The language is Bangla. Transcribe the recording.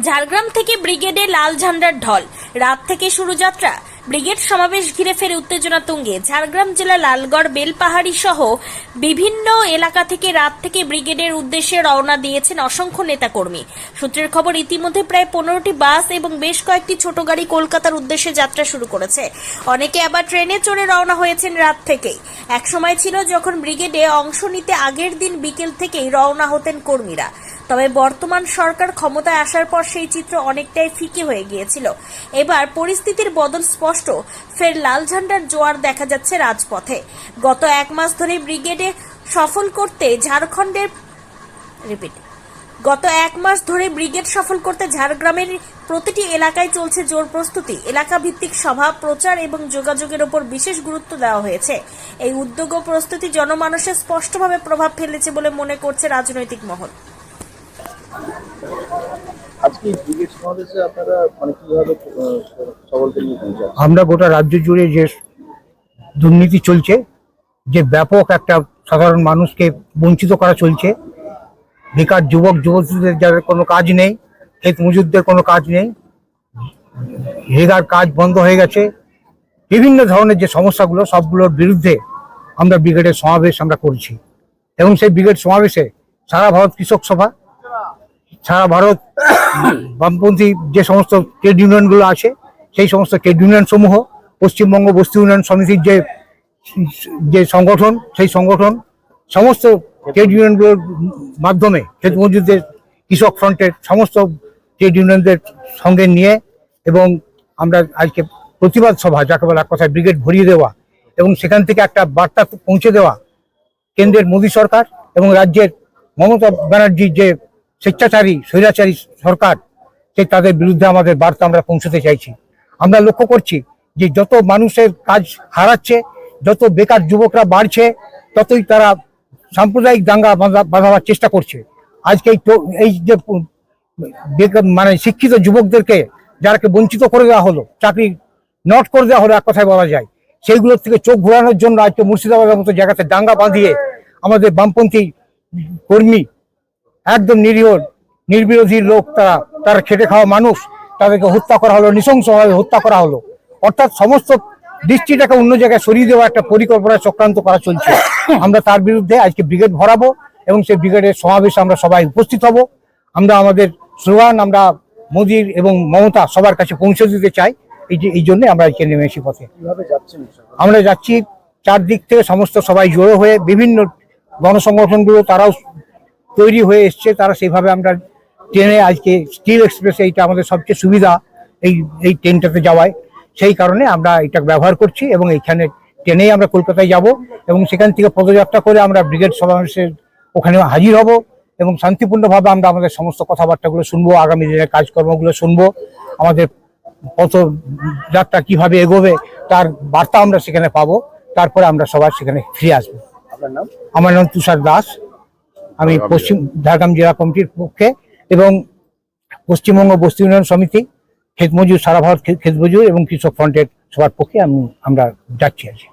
ঝাড়গ্রাম থেকে ব্রিগেডে লাল ঝান্ডার ঢল। রাত থেকে শুরু যাত্রা ব্রিগেড সমাবেশ ঘিরে ফের উত্তেজনা তুঙ্গে। ঝাড়গ্রাম জেলা লালগড়, বেলপাহাড়ি সহ বিভিন্ন এলাকা থেকে রাত থেকে ব্রিগেডের উদ্দেশ্যে রওনা দিয়েছেন অসংখ্য নেতাকর্মী। সূত্রের খবর, ইতিমধ্যে প্রায় পনেরোটি বাস এবং বেশ কয়েকটি ছোট গাড়ি কলকাতার উদ্দেশ্যে যাত্রা শুরু করেছে। অনেকে আবার ট্রেনে চড়ে রওনা হয়েছেন রাত থেকেই। এক সময় ছিল যখন ব্রিগেডে অংশ নিতে আগের দিন বিকেল থেকেই রওনা হতেন কর্মীরা। তবে বর্তমান সরকার ক্ষমতায় আসার পর সেই চিত্র অনেকটাই ফিকে হয়ে গিয়েছিল। এবার পরিস্থিতির বদল স্পষ্ট। ফের লাল ঝান্ডার জোয়ার দেখা যাচ্ছে রাজপথে। গত এক মাস ধরে ব্রিগেডে সফল করতে ঝাড়খণ্ডের রিপিট। গত এক মাস ধরে ব্রিগেড সফল করতে ঝাড়গ্রামের প্রতিটি এলাকায় চলছে জোর প্রস্তুতি। এলাকা ভিত্তিক সভা, প্রচার এবং যোগাযোগের ওপর বিশেষ গুরুত্ব দেওয়া হয়েছে। এই উদ্যোগ ও প্রস্তুতি জনমানুষে স্পষ্টভাবে প্রভাব ফেলেছে বলে মনে করছে রাজনৈতিক মহল। আজকে সমাবেশে আপনারা মানে কীভাবে নিয়ে আমরা গোটা রাজ্য জুড়ে যে দুর্নীতি চলছে, যে ব্যাপক একটা সাধারণ মানুষকে বঞ্চিত করা চলছে, বেকার যুবক, যুবতীদের যাদের কোনো কাজ নেই, ক্ষেত মজুরদের কোনো কাজ নেই, হেগার কাজ বন্ধ হয়ে গেছে, বিভিন্ন ধরনের যে সমস্যাগুলো, সবগুলোর বিরুদ্ধে আমরা ব্রিগেডের সমাবেশ আমরা করছি। এবং সেই ব্রিগেড সমাবেশে সারা ভারত কৃষক সভা সারা ভারত, বামপন্থী যে সমস্ত ট্রেড ইউনিয়নগুলো আছে, সেই সমস্ত ট্রেড ইউনিয়ন সমূহ পশ্চিমবঙ্গ বস্তি উন্নয়ন সমিতির যে যে সংগঠন, সেই সংগঠন, সমস্ত ট্রেড ইউনিয়নগুলোর মাধ্যমে ক্ষেত মজুরদের কৃষক ফ্রন্টের সমস্ত ট্রেড ইউনিয়নদের সঙ্গে নিয়ে এবং আমরা আজকে প্রতিবাদ সভা, যাকে বলা কথায় ব্রিগেড ভরিয়ে দেওয়া এবং সেখান থেকে একটা বার্তা পৌঁছে দেওয়া কেন্দ্রের মোদী সরকার এবং রাজ্যের মমতা ব্যানার্জির যে স্বেচ্ছাচারী, স্বৈরাচারী সরকার, সেই তাদের বিরুদ্ধে আমাদের বার্তা আমরা পৌঁছতে চাইছি। আমরা লক্ষ্য করছি যে যত মানুষের কাজ হারাচ্ছে, যত বেকার যুবকরা বাড়ছে, ততই তারা সাম্প্রদায়িক দাঙ্গা বাঁধা- বাঁধাবার চেষ্টা করছে। আজকে এই যে মানে শিক্ষিত যুবকদেরকে যারাকে বঞ্চিত করে দেওয়া হলো, চাকরি নট করে দেওয়া হলো এক কথায় বলা যায়, সেইগুলোর থেকে চোখ ঘোরানোর জন্য আজকে মুর্শিদাবাদের মতো জায়গাতে দাঙ্গা বাঁধিয়ে আমাদের বামপন্থী কর্মী একদম নিরীহ নির্বিরোধী লোক তারা। তারা খেটে খাওয়া মানুষ তাদেরকে হত্যা করা হলো নৃশংসভাবে হত্যা করা হলো। অর্থাৎ সমস্ত দৃষ্টিটাকে অন্য জায়গায় সরিয়ে দেওয়া একটা পরিকল্পনা চক্রান্ত করা চলছে। আমরা তার বিরুদ্ধে আজকে ব্রিগেড ভরাবো এবং সেই ব্রিগেডের সমাবেশে আমরা সবাই উপস্থিত হব। আমরা আমাদের স্লোগান আমরা মোদির এবং মমতা সবার কাছে পৌঁছে দিতে চাই। এই যে এই জন্যে আমরা আজকে নেমেছি পথে? আমরা যাচ্ছি চারদিক থেকে সমস্ত সবাই জড়ো হয়ে বিভিন্ন গণসংগঠনগুলো তারাও তৈরি হয়ে এসছে তারা সেইভাবে আমরা ট্রেনে আজকে স্টিল এক্সপ্রেস এইটা আমাদের সবচেয়ে সুবিধা এই এই ট্রেনটাতে যাওয়ায়। সেই কারণে আমরা এটা ব্যবহার করছি এবং এইখানে ট্রেনেই আমরা কলকাতায় যাব এবং সেখান থেকে পদযাত্রা করে আমরা ব্রিগেড সমাবেশের ওখানে হাজির হব এবং শান্তিপূর্ণভাবে আমরা আমাদের সমস্ত কথাবার্তাগুলো শুনব আগামী দিনের কাজকর্মগুলো শুনব আমাদের পথ যাত্রা কীভাবে এগোবে তার বার্তা আমরা সেখানে পাবো তারপরে আমরা সবাই সেখানে ফিরে আসব। আপনার নাম? আমার নাম তুষার দাস। আমি পশ্চিম ঝাড়গ্রাম জেলা কমিটির পক্ষে এবং পশ্চিমবঙ্গ বস্তি উন্নয়ন সমিতি খেতমজুর মজুর সারা ভারত খেতমজুর এবং কৃষক ফ্রন্টের সবার পক্ষে আমি আমরা যাচ্ছি আছি